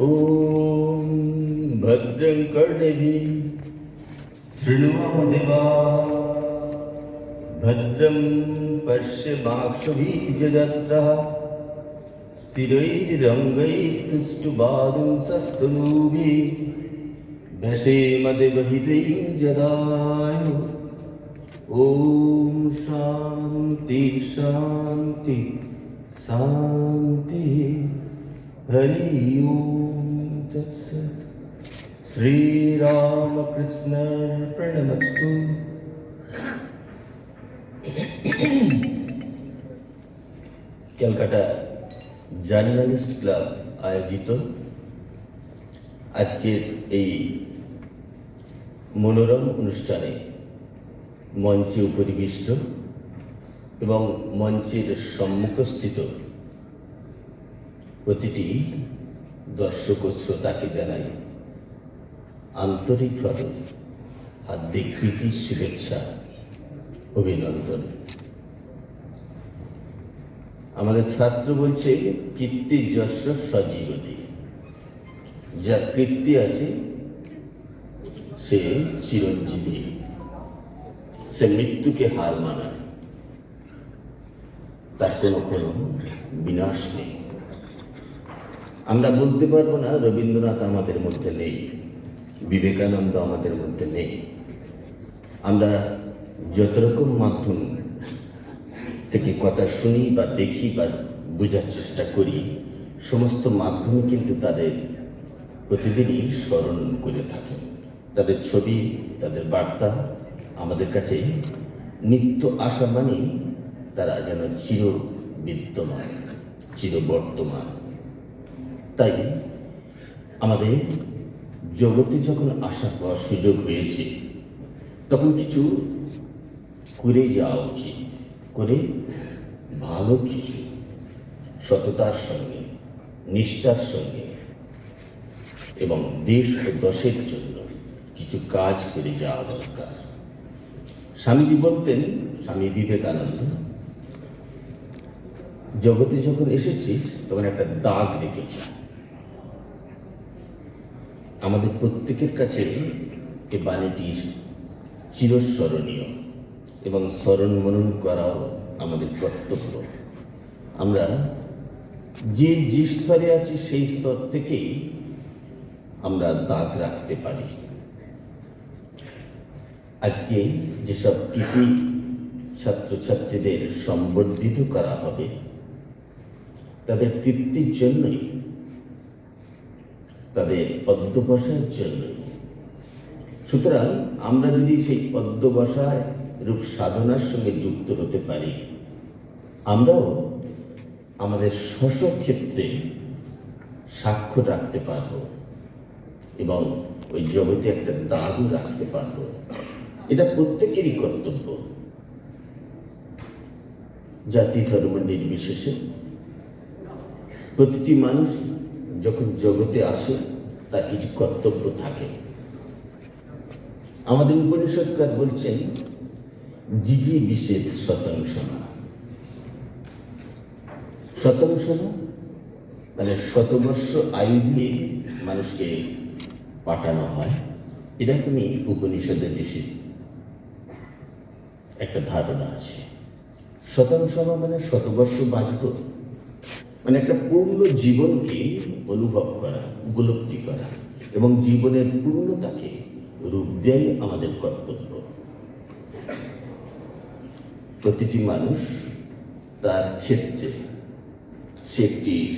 ॐ भद्रं कर्णिः शृण्वामदेवा। भद्रं पश्यमाक्षुभिजत्रः स्थिरैरङ्गैस्तुष्टुबादंसस्तनूभिः भसेमदेवहितैं जदाय ॐ शान्ति शान्ति शान्तिः हरि ओम तत्सत् श्रीरामकृष्ण प्रणमस्तु ক্যালকাটা জার্নালিস্ট ক্লাব আয়োজিত। আজকের এই মনোরম অনুষ্ঠানে মঞ্চে উপরিবিষ্ট এবং মঞ্চের সম্মুখস্থিত প্রতিটি দর্শক ও শ্রোতাকে জানাই আন্তরিকভাবে হার্দিক প্রীতি, শুভেচ্ছা, অভিনন্দন। আমাদের শাস্ত্র বলছে কীর্তি যশ সজীবতী। যার কীর্তি আছে, সে চিরঞ্জীবী। সে মৃত্যুকে হার মানায় তার কোনো কোনো বিনাশ নেই। আমরা বলতে পারব না, রবীন্দ্রনাথ আমাদের মধ্যে নেই, বিবেকানন্দ আমাদের মধ্যে নেই। আমরা যত রকম মাধ্যম থেকে কথা শুনি বা দেখি বা বোঝার চেষ্টা করি, সমস্ত মাধ্যমে কিন্তু তাদের প্রতিদিনই স্মরণ করে থাকে। তাদের ছবি, তাদের বার্তা, আমাদের কাছে নিত্য আসা মানে তারা যেন চির বিদ্যমান চির বর্তমান তাই আমাদের জগতে যখন আসা পাওয়ার সুযোগ হয়েছে, তখন কিছু করে যাওয়া উচিত। করে ভালো কিছু সততার সঙ্গে, নিষ্ঠার সঙ্গে এবং দেশ ও দশের জন্য কিছু কাজ করে যাওয়া দরকার। স্বামীজি বলতেন, স্বামী বিবেকানন্দ, জগতে যখন এসেছিস, তখন একটা দাগ রেখেছি আমাদের প্রত্যেকের কাছে এই বাণীটি চিরস্মরণীয়। এবং স্মরণ মনন করাও আমাদের কর্তব্য। আমরা যে যে স্তরে আছি, সেই স্তর থেকেই আমরা দাগ রাখতে পারি। আজকে যেসব কৃতি ছাত্রছাত্রীদের সম্বর্ধিত করা হবে, তাদের কৃতির জন্যই, তাদের অধ্যবসায়ের জন্য সুতরাং আমরা যদি সেই অধ্যবসায় রূপ সাধনার সঙ্গে যুক্ত হতে পারি। আমরাও আমাদের ক্ষেত্রে সাক্ষ্য রাখতে পারব এবং ওই জগতে একটা দাগও রাখতে পারব। এটা প্রত্যেকেরই কর্তব্য। জাতি ধর্ম নির্বিশেষে প্রতিটি মানুষ যখন জগতে আসে, তার কিছু কর্তব্য থাকে। আমাদের উপনিষদকার বলছেন জিজি বিশেষ শতাংশ না। শতাংশ না? মানে শতবর্ষ আয়ু দিয়ে মানুষকে পাঠানো হয়। এরকমই উপনিষদের দেশে একটা ধারণা আছে। শতাংশ মানে শতবর্ষ বাঁচব? মানে একটা পূর্ণ জীবনকে অনুভব করা, উপলব্ধি করা এবং জীবনের পূর্ণতাকে রূপ দেয় আমাদের কর্তব্য। প্রতিটি মানুষ তার ক্ষেত্রে সে একটি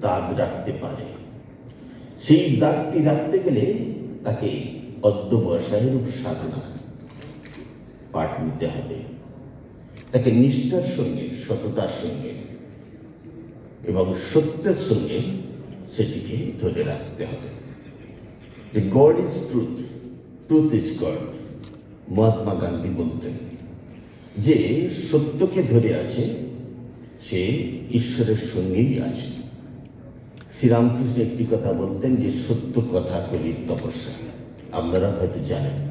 দাগ রাখতে পারে। সেই দাগটি রাখতে গেলে তাকে অধ্যবসায় রূপ সাধনা পাঠ নিতে হবে। তাকে নিষ্ঠার সঙ্গে, সততার সঙ্গে এবং সত্যের সঙ্গে সেটিকে ধরে রাখতে হবে। যে God is truth truth is God Mahatma Gandhi বলতেন যে সত্যকে ধরে আছে, সে ঈশ্বরের সঙ্গেই আছে। শ্রীরামকৃষ্ণ একটি কথা বলতেন যে, সত্য কথা কলির তপস্যা। আপনারা হয়তো জানেন,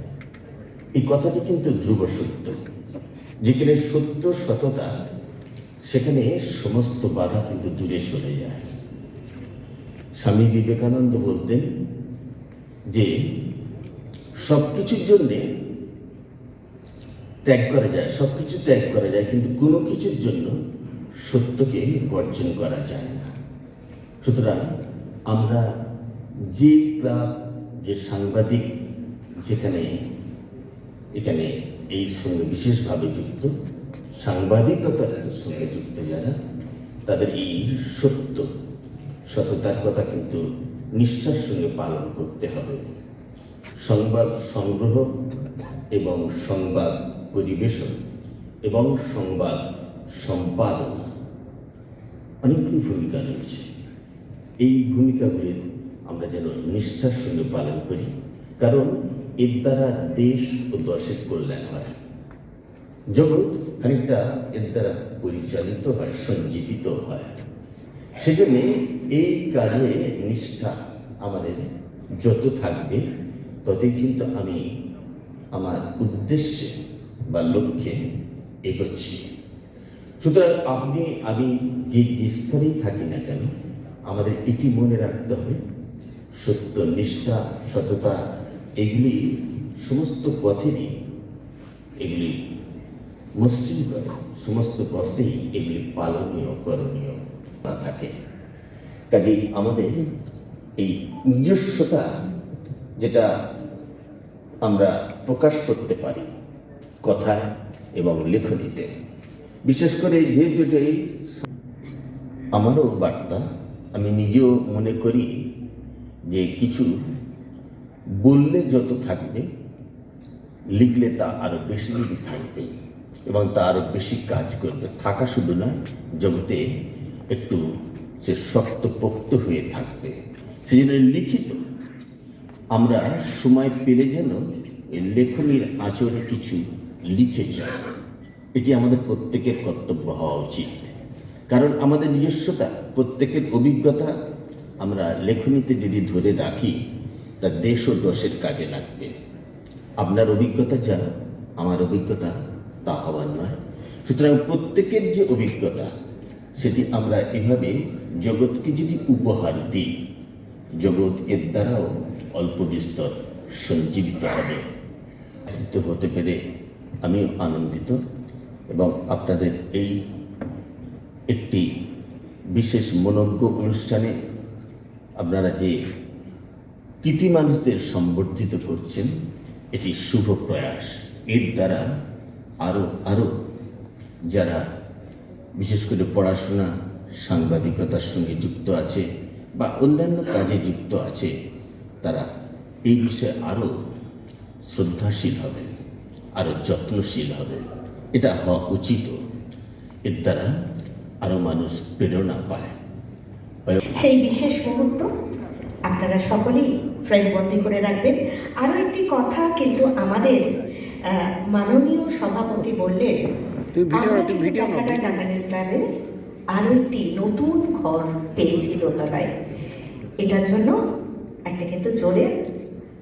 এই কথাটি কিন্তু ধ্রুব সত্য। যেখানে সত্য সততা, সেখানে সমস্ত বাধা কিন্তু দূরে সরে যায়। স্বামী বিবেকানন্দ বলতেন যে সব কিছুর জন্যে ত্যাগ করা যায় সব কিছু ত্যাগ করা যায়, কিন্তু কোনো কিছুর জন্য সত্যকে বর্জন করা যায় না। সুতরাং আমরা যে ক্লাব, যে সাংবাদিক, যেখানে, এখানে এই সঙ্গে বিশেষভাবে যুক্ত, সাংবাদিকতার সঙ্গে যুক্ত যারা, তাদের এই সত্য, সততার কথা কিন্তু নিষ্ঠার সঙ্গে পালন করতে হবে। সংবাদ সংগ্রহ এবং সংবাদ পরিবেশন এবং সংবাদ সম্পাদনা। অনেকগুলি ভূমিকা রয়েছে। এই ভূমিকাগুলি আমরা যেন নিষ্ঠার সঙ্গে পালন করি, কারণ এর দ্বারা দেশ ও দশের কল্যাণ হয়। জগৎ খানিকটা এর দ্বারা পরিচালিত হয়, সঞ্জীবিত হয়। সেজন্য এই কাজে নিষ্ঠা আমাদের যত থাকবে, ততই কিন্তু আমি আমার উদ্দেশ্যে বা লক্ষ্যে এগোচ্ছি। সুতরাং আপনি, আমি যে যে থাকি না কেন, আমাদের এটি মনে রাখতে হবে, সত্য, নিষ্ঠা, সততা, এগুলি সমস্ত পথেরই এগুলি মসৃণ করে, সমস্ত পথেই এগুলি পালনীয়, করণীয় না থাকে। কাজে আমাদের এই নিজস্বতা যেটা আমরা প্রকাশ করতে পারি কথায় এবং লেখনীতে। বিশেষ করে যেহেতু এটাই আমারও বার্তা, আমি নিজেও মনে করি যে কিছু বললে যত থাকবে, লিখলে তা আরও বেশি দিন থাকবে এবং তা আরও বেশি কাজ করবে। থাকা শুধু নয় জগতে একটু সে শক্তপোক্ত হয়ে থাকবে। সেই জন্য লিখিত। আমরা সময় পেলে যেন লেখনীর আচরে কিছু লিখে যাই এটি আমাদের প্রত্যেকের কর্তব্য হওয়া উচিত। কারণ আমাদের নিজস্বতা, প্রত্যেকের অভিজ্ঞতা আমরা লেখনীতে যদি ধরে রাখি, তা দেশ ও দশের কাজে লাগবে। আপনার অভিজ্ঞতা যা, আমার অভিজ্ঞতা তা হওয়ার নয়। সুতরাং প্রত্যেকের যে অভিজ্ঞতা, সেটি আমরা এভাবে জগৎকে যদি উপহার দিই, জগৎ এর দ্বারাও অল্প বিস্তর সঞ্জীবিত হবে। হতে পেরে আমি আনন্দিত এবং আপনাদের এই একটি বিশেষ মনজ্ঞ অনুষ্ঠানে আপনারা যে কৃতি মানুষদের সম্বর্ধিত করছেন, এটি শুভ প্রয়াস। এর দ্বারা আরও আরও যারা বিশেষ করে পড়াশোনা, সাংবাদিকতার সঙ্গে যুক্ত আছে বা অন্যান্য কাজে যুক্ত আছে, তারা এই বিষয়ে আরও শ্রদ্ধাশীল হবে আরও যত্নশীল হবে। এটা হওয়া উচিত। এর দ্বারা আরও মানুষ প্রেরণা পায়। সেই বিশেষ মুহূর্ত আপনারা সকলেই ফ্রেমবন্দি করে রাখবেন। আরও একটি কথা কিন্তু আমাদের আহ, মাননীয় সভাপতি বললেন জার্নালিস্ট ক্লাবের আরও একটি নতুন ঘর পেয়েছি দোতলায় এটার জন্য একটা কিন্তু জোরে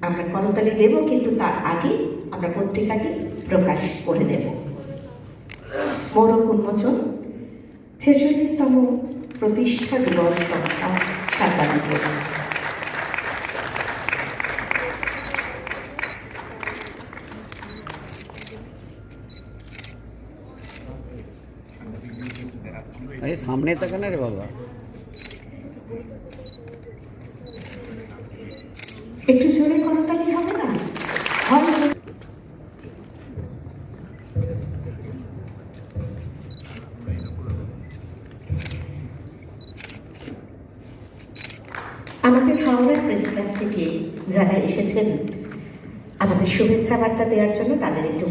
আমরা করতালি দেব কিন্তু তার আগে আমরা পত্রিকাটি প্রকাশ করে দেব মৌরক উন্মোচন ছেচল্লিশতম প্রতিষ্ঠা দিবস সংস্থা সাংবাদিক সামনে তাকান রে বাবা একটু জোরে করতালি হবে না হবে না। আমাদের হাওড়া প্রেস বার্তা দেওয়ার জন্য তাদের একটু